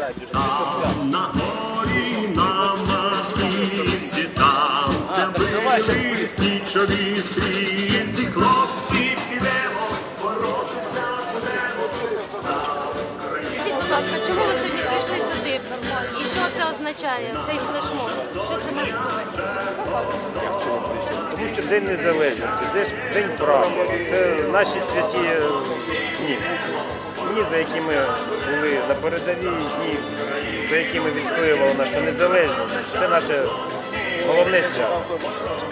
Там на горі на матиці, там забили січові стрільці, хлопці підемо, боротися будемо за Україну. Скажіть, будь ласка, чому ви сьогодні прийшли сюди? І що це означає, цей флешмоб? Що це може бути? Тому що День Незалежності, День прапора. Це наші святі е, дні. Дні, за які ми були на передовій, дні, за які ми відстоювали нашу незалежність. Це наше головне свято.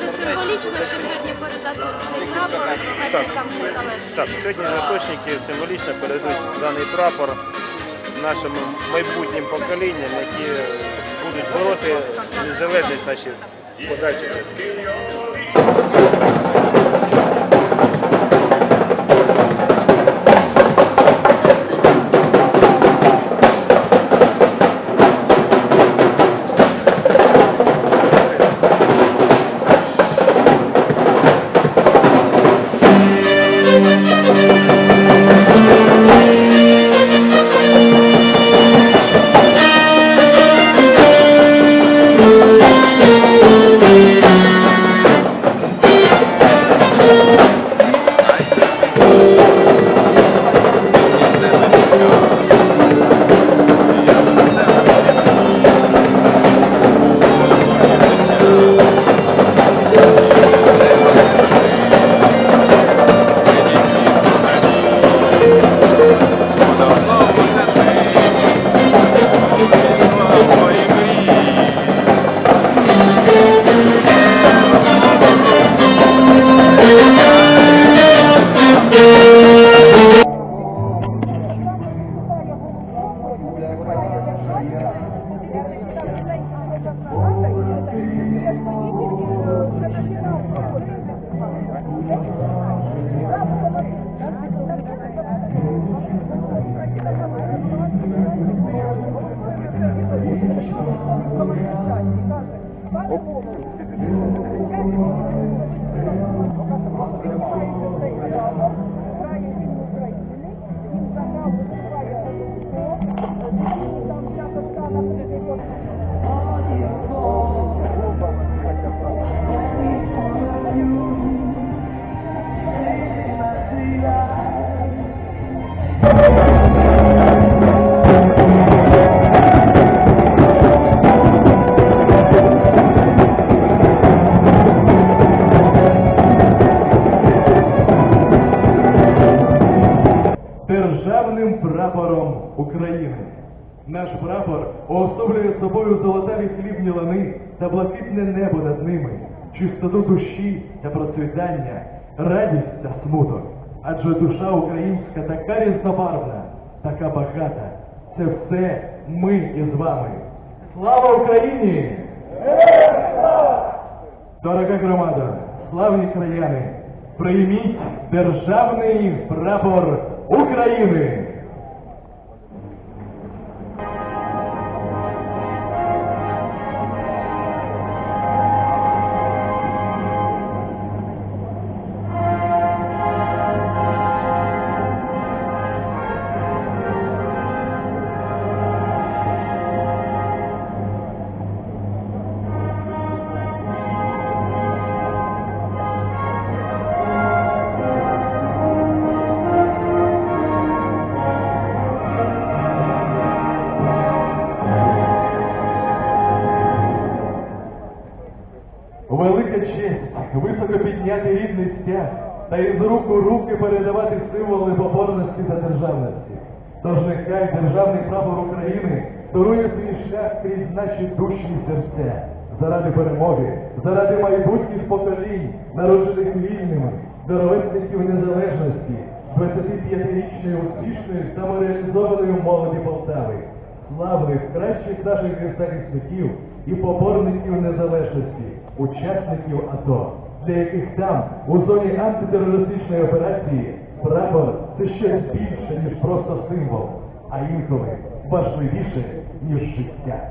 Це символічно, що сьогодні передадуть цей прапор працівникам незалежності. Так, сьогодні заточники символічно передадуть даний прапор нашим майбутнім поколінням, які будуть бороти незалежність наші подальші часи. Державним блакитне небо над ними, чистоту душі та процвітання, радість та смуток. Адже душа українська така різнобарвна, така багата. Це все ми із вами. Слава Україні! Дорога громада, славні краяни, прийміть державний прапор України! Міняти рідний стяг та із рук у руки передавати символи поборності та державності. Тож нехай державний прапор України торує свій шлях крізь наші душі і серця, заради перемоги, заради майбутніх поколінь, народжених вільними, до незалежності, 25-річної успішної самореалізованої молоді Полтави, славних, кращих наших захисників і поборників незалежності, учасників АТО, для яких там, у зоні антитерористичної операції, прапор це щось більше, ніж просто символ, а інколи важливіше, ніж життя.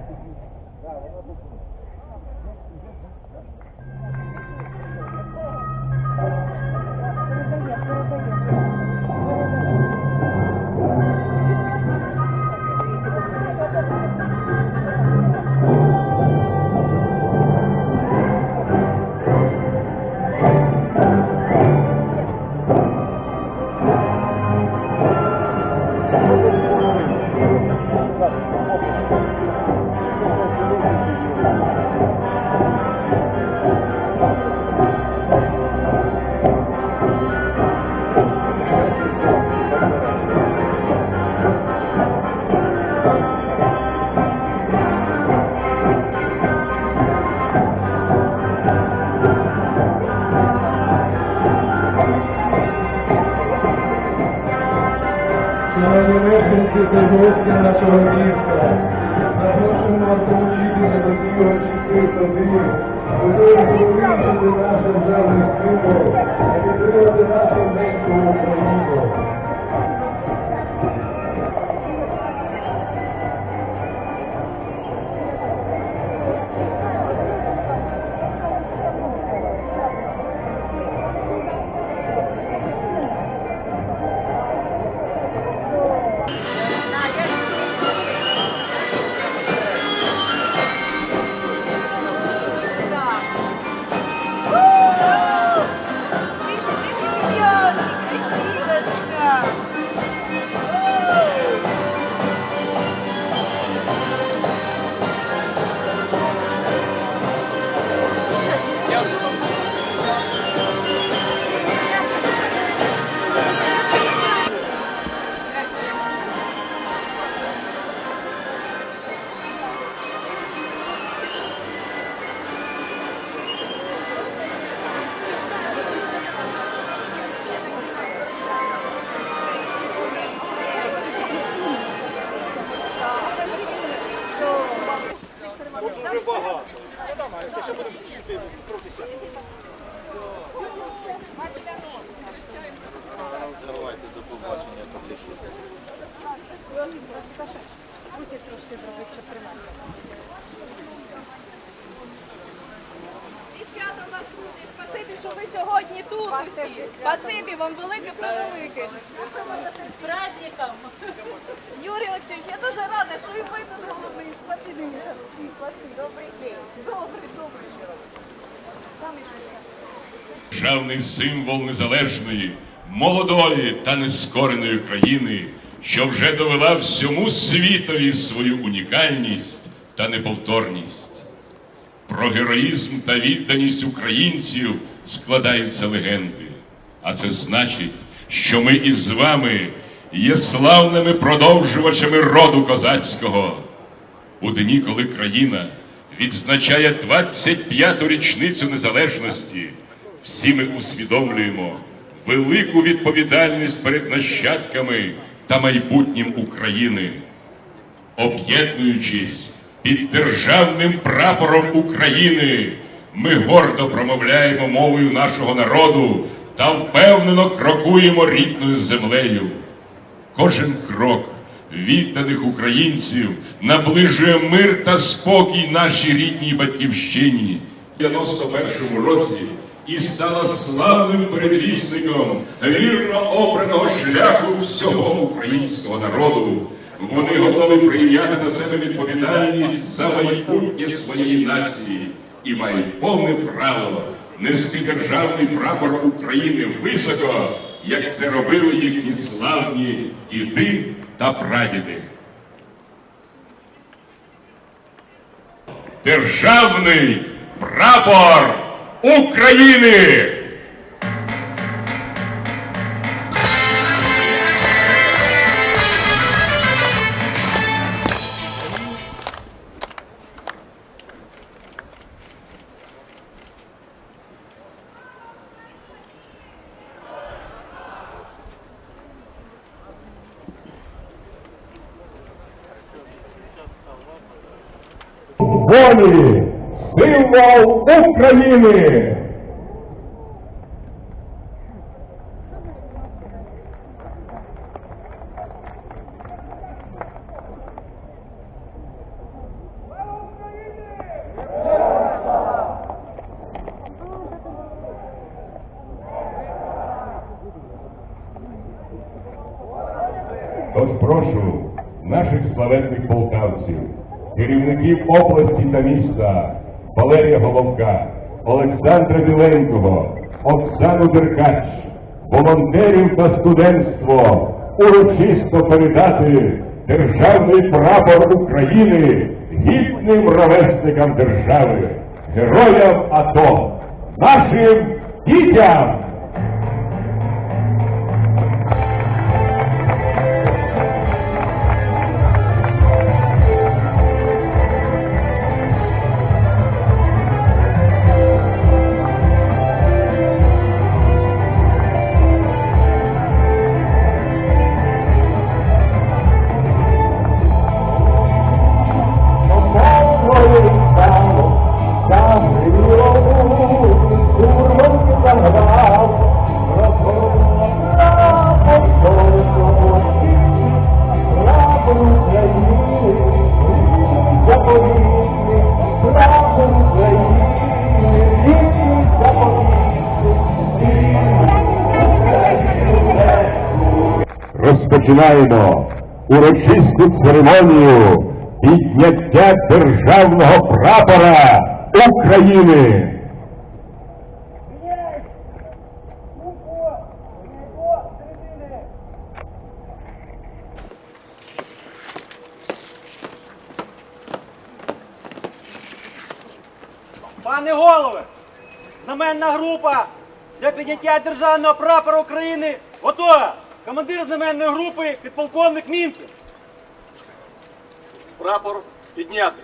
Праздником. Юрій Олексійович, я дуже рада, що ви тут головний. Спасибі. Добрий день. Добрий, добрий. Там і ще. державний символ незалежної, молодої та нескореної країни, що вже довела всьому світові свою унікальність та неповторність. Про героїзм та відданість українців складаються легенди. А це значить, що ми із вами є славними продовжувачами роду козацького. У дні, коли країна відзначає 25-ту річницю незалежності, всі ми усвідомлюємо велику відповідальність перед нащадками та майбутнім України. Об'єднуючись під державним прапором України, ми гордо промовляємо мовою нашого народу та впевнено крокуємо рідною землею. Кожен крок відданих українців наближує мир та спокій нашій рідній батьківщині. У 91-му році і стала славним передвісником вірно обраного шляху всього українського народу. Вони готові прийняти на себе відповідальність за майбутнє своєї нації і мають повне право нести державний прапор України високо, як це робили їхні славні діди та прадіди. Державний прапор України! Волі символ України. Та міста Валерія Головка, Олександра Біленького, Оксану Деркач, волонтерів та студентство урочисто передати державний прапор України гідним ровесникам держави, героям АТО, нашим дітям! Розпочинаємо урочисту церемонію підняття державного прапора України. Пане голове, знаменна група для підняття державного прапора України готова. Командир земельної групи підполковник Мінкін. Прапор підняти.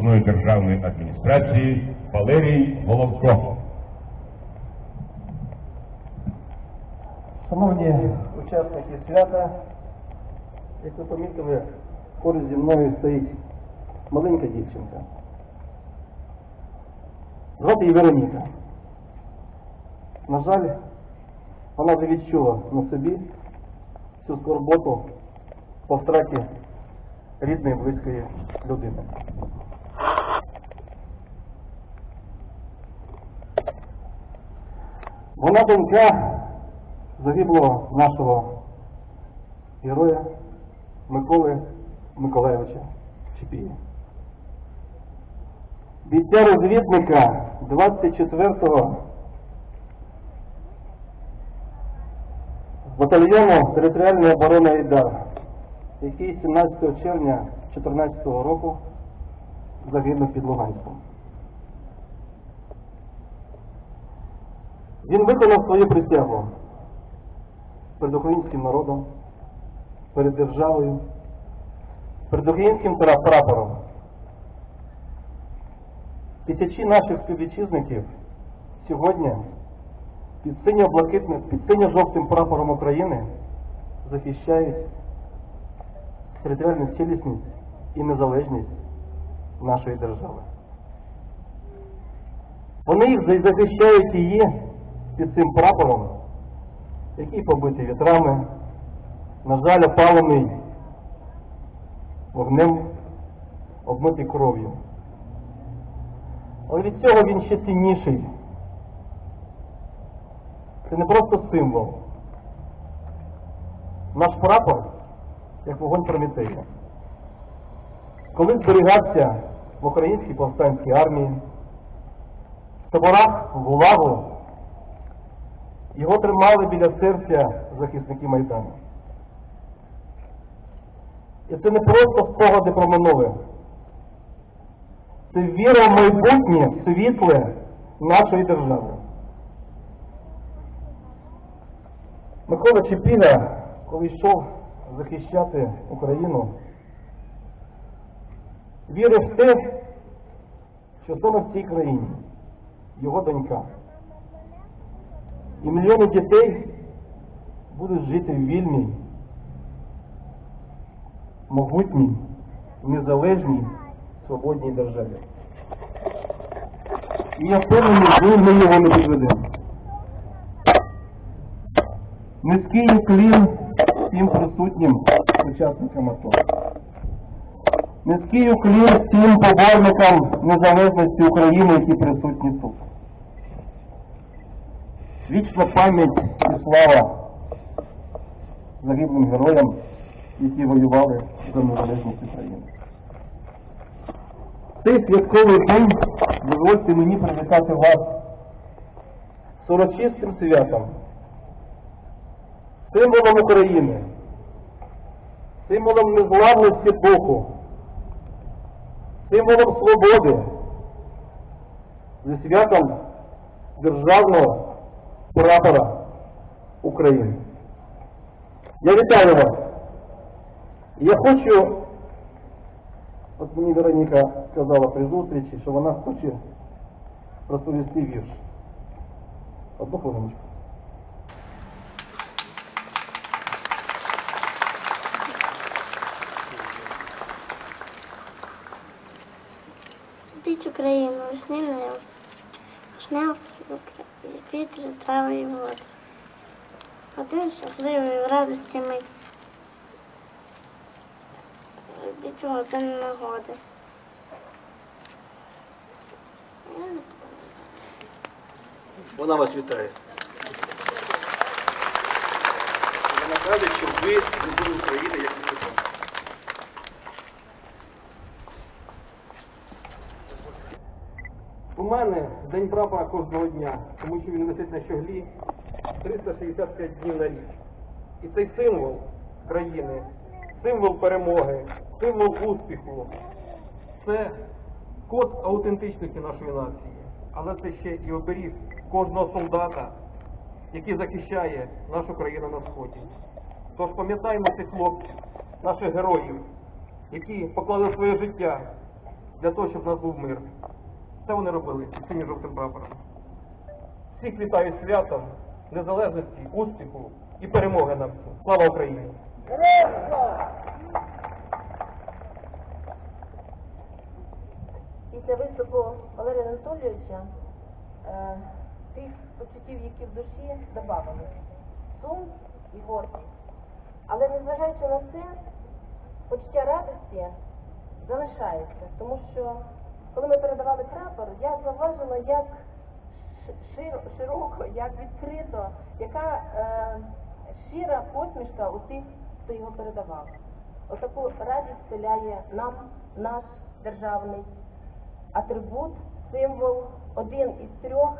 Обласної державної адміністрації Валерій Головко. Шановні учасники свята, як ви помітили, поруч зі мною стоїть маленька дівчинка. Звати її Вероніка. На жаль, вона вже відчула на собі цю скорботу по втраті рідної близької людини. Вона донька загиблого нашого героя Миколи Миколайовича Чепія. Бійця розвідника 24-го батальйону територіальної оборони Айдар, який 17 червня 2014 року загинув під Луганськом. Він виконав свою присягу перед українським народом, перед державою, перед українським прапором. Тисячі наших співвітчизників сьогодні під синьо-блакитним, під синьо-жовтим прапором України захищають територіальну цілісність і незалежність нашої держави. Вони їх захищають її під цим прапором, який побитий вітрами, на жаль, опалений вогнем, обмитий кров'ю. Але від цього він ще цінніший. Це не просто символ. Наш прапор, як вогонь Прометея. Коли зберігався в українській повстанській армії, в таборах в Гулагу, його тримали біля серця захисники Майдану. І це не просто спогади про минуле. Це віра в майбутнє світле нашої держави. Микола Чепіга, коли йшов захищати Україну, вірив в те, що саме в цій країні його донька і мільйони дітей будуть жити в вільній, могутній, незалежній, свободній державі. І я впевнений, ми його не підведемо. Низький уклін всім присутнім учасникам АТО. Низький уклін всім поборникам незалежності України, які присутні тут. Вічна пам'ять і слава загиблим героям, які воювали за незалежність України. Цей святковий день дозвольте мені привітати вас з урочистим святом, символом України, символом незламності духу, символом свободи, зі святом державного прапора України. Я вітаю вас. Я хочу, от мені Вероніка сказала при зустрічі, що вона хоче розповісти вірш. Одну хвилиночку. Любіть Україну, весняною, вишневу вітри, трави і води. Один щасливий в радості ми. У один нагоди. Вона вас вітає. Вона каже, що ви любили Україну як ніколи. У мене день прапора кожного дня, тому що він висить на щоглі 365 днів на рік. І цей символ країни, символ перемоги, символ успіху, це код аутентичності нашої нації. Але це ще і оберіг кожного солдата, який захищає нашу країну на сході. Тож пам'ятаємо цих хлопців, наших героїв, які поклали своє життя для того, щоб в нас був мир. Це вони робили під синьо жовтим прапором. Всіх вітаю святом, незалежності, успіху і перемоги нам всім. Слава Україні! після виступу Валерія Анатолійовича е, тих почуттів, які в душі додавали. Сум і гордість. Але незважаючи на це, почуття радості залишається. Тому що коли ми передавали прапор, я зауважила, як широ- широко, як відкрито, яка е, щира посмішка у тих, хто його передавав. Отаку радість вселяє нам наш державний атрибут, символ, один із трьох,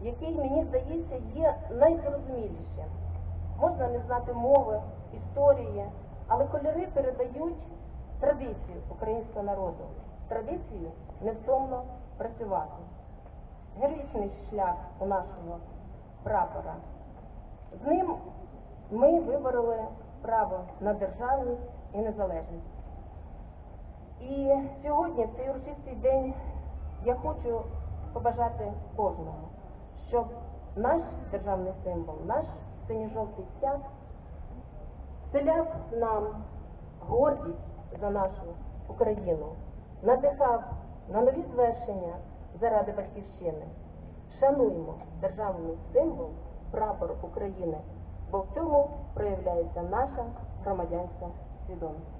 який, мені здається, є найзрозумілішим. Можна не знати мови, історії, але кольори передають традицію українського народу, традицію невтомно працювати. Героїчний шлях у нашого прапора. З ним ми вибороли право на державність і незалежність. І сьогодні, в цей урочистий день, я хочу побажати кожному, щоб наш державний символ, наш синьо-жовтий стяг вселяв нам гордість за нашу Україну, надихав на нові звершення заради батьківщини. Шануємо державний символ, прапор України, бо в цьому проявляється наша громадянська свідомість.